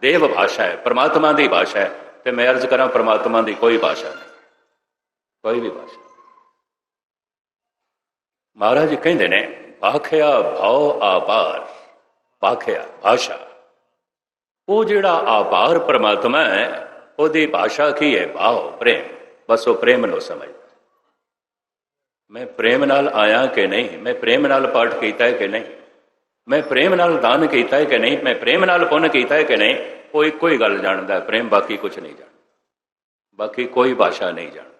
ਦੇਵ ਭਾਸ਼ਾ ਹੈ, ਪਰਮਾਤਮਾ ਦੀ ਭਾਸ਼ਾ ਹੈ ਤੇ ਮੈਂ ਅਰਜ਼ ਕਰਾਂ ਪਰਮਾਤਮਾ ਦੀ ਕੋਈ ਭਾਸ਼ਾ ਨਹੀਂ, ਕੋਈ ਵੀ ਭਾਸ਼ਾ ਮਹਾਰਾਜ ਕਹਿੰਦੇ ਨੇ, ਭਾਖਿਆ ਭਾਉ ਆਪਾਰ ਭਾਖਿਆ ਭਾਸ਼ਾ। ਉਹ ਜਿਹੜਾ ਆਪਾਰ ਪਰਮਾਤਮਾ ਹੈ, ਉਹਦੀ ਭਾਸ਼ਾ ਕੀ ਹੈ? ਭਾਵ ਪ੍ਰੇਮ। ਬਸ ਉਹ ਪ੍ਰੇਮ ਨੂੰ ਸਮਝ ਮੈਂ ਪ੍ਰੇਮ ਨਾਲ ਆਇਆ ਕਿ ਨਹੀਂ? ਮੈਂ ਪ੍ਰੇਮ ਨਾਲ ਪਾਠ ਕੀਤਾ ਹੈ ਕਿ ਨਹੀਂ? ਮੈਂ ਪ੍ਰੇਮ ਨਾਲ ਦਾਨ ਕੀਤਾ ਹੈ ਕਿ ਨਹੀਂ? ਮੈਂ ਪ੍ਰੇਮ ਨਾਲ ਪੁੰਨ ਕੀਤਾ ਹੈ ਕਿ ਨਹੀਂ? ਉਹ ਇੱਕੋ ਹੀ ਗੱਲ ਜਾਣਦਾ ਪ੍ਰੇਮ ਬਾਕੀ ਕੁਝ ਨਹੀਂ ਜਾਣਦਾ। ਬਾਕੀ ਕੋਈ ਭਾਸ਼ਾ ਨਹੀਂ ਜਾਣਦਾ।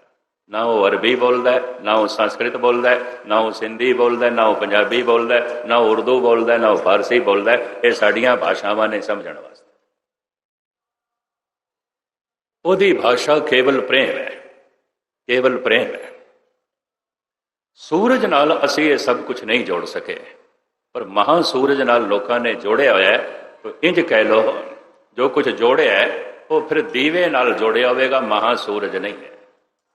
ਨਾ ਉਹ ਅਰਬੀ ਬੋਲਦਾ ਨਾ ਉਹ ਸੰਸਕ੍ਰਿਤ ਬੋਲਦਾ ਨਾ ਉਹ ਸਿੰਧੀ ਬੋਲਦਾ ਨਾ ਉਹ ਪੰਜਾਬੀ ਬੋਲਦਾ ਨਾ ਉਹ ਉਰਦੂ ਬੋਲਦਾ ਨਾ ਉਹ ਫਾਰਸੀ ਬੋਲਦਾ ਇਹ ਸਾਡੀਆਂ ਭਾਸ਼ਾਵਾਂ ਨੇ ਸਮਝਣ ਵਾਸਤੇ। ਉਹਦੀ ਭਾਸ਼ਾ ਕੇਵਲ ਪ੍ਰੇਮ ਹੈ। ਕੇਵਲ ਪ੍ਰੇਮ ਹੈ। ਸੂਰਜ ਨਾਲ ਅਸੀਂ ਇਹ ਸਭ ਕੁਝ ਨਹੀਂ ਜੋੜ ਸਕੇ। ਪਰ ਮਹਾ ਸੂਰਜ ਨਾਲ ਲੋਕਾਂ ਨੇ ਜੋੜਿਆ ਹੋਇਆ ਹੈ ਇੰਜ ਕਹਿ ਲੋ ਜੋ ਕੁਝ ਜੋੜਿਆ ਉਹ ਫਿਰ ਦੀਵੇ ਨਾਲ ਜੋੜਿਆ ਹੋਵੇਗਾ ਮਹਾ ਸੂਰਜ ਨਹੀਂ ਹੈ।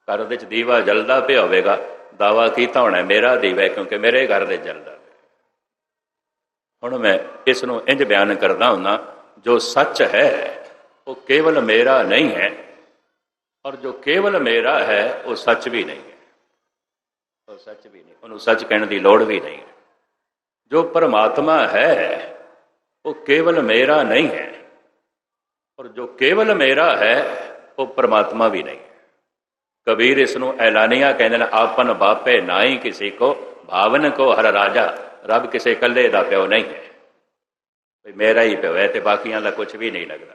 ਘਰ ਵਿੱਚ ਦੀਵਾ ਜਲਦਾ ਪਿਆ ਹੋਵੇਗਾ, ਦਾਵਾ ਕੀਤਾ ਹੋਣਾ ਮੇਰਾ ਦੀਵਾ ਕਿਉਂਕਿ ਮੇਰੇ ਘਰ ਦੇ ਜਲਦਾ ਪਿਆ। ਹੁਣ ਮੈਂ ਇਸ ਨੂੰ ਇੰਜ ਬਿਆਨ ਕਰਦਾ ਹੁੰਦਾ ਜੋ ਸੱਚ ਹੈ, ਉਹ ਕੇਵਲ ਮੇਰਾ ਨਹੀਂ ਹੈ, ਔਰ ਜੋ ਕੇਵਲ ਮੇਰਾ ਹੈ, ਉਹ ਸੱਚ ਵੀ ਨਹੀਂ ਹੈ। ਉਹ ਸੱਚ ਵੀ ਨਹੀਂ, ਉਹਨੂੰ ਸੱਚ ਕਹਿਣ ਦੀ ਲੋੜ ਵੀ ਨਹੀਂ ਹੈ। ਜੋ ਪਰਮਾਤਮਾ ਹੈ, ਉਹ ਕੇਵਲ ਮੇਰਾ ਨਹੀਂ ਹੈ। ਔਰ ਜੋ ਕੇਵਲ ਮੇਰਾ ਹੈ, ਉਹ ਪਰਮਾਤਮਾ ਵੀ ਨਹੀਂ। ਕਬੀਰ ਇਸ ਨੂੰ ਐਲਾਨੀਆਂ ਕਹਿੰਦੇ ਨੇ, ਆਪਨ ਬਾਪੇ ਨਾਹੀ ਕਿਸੇ ਕੋ, ਭਾਵਨ ਕੋ ਹਰ ਰਾਜਾ, ਰੱਬ ਕਿਸੇ ਇਕੱਲੇ ਦਾ ਪਿਓ ਨਹੀਂ ਹੈ। ਮੇਰਾ ਹੀ ਪਿਓ ਹੈ ਤੇ ਬਾਕੀਆਂ ਦਾ ਕੁਝ ਵੀ ਨਹੀਂ ਲੱਗਦਾ।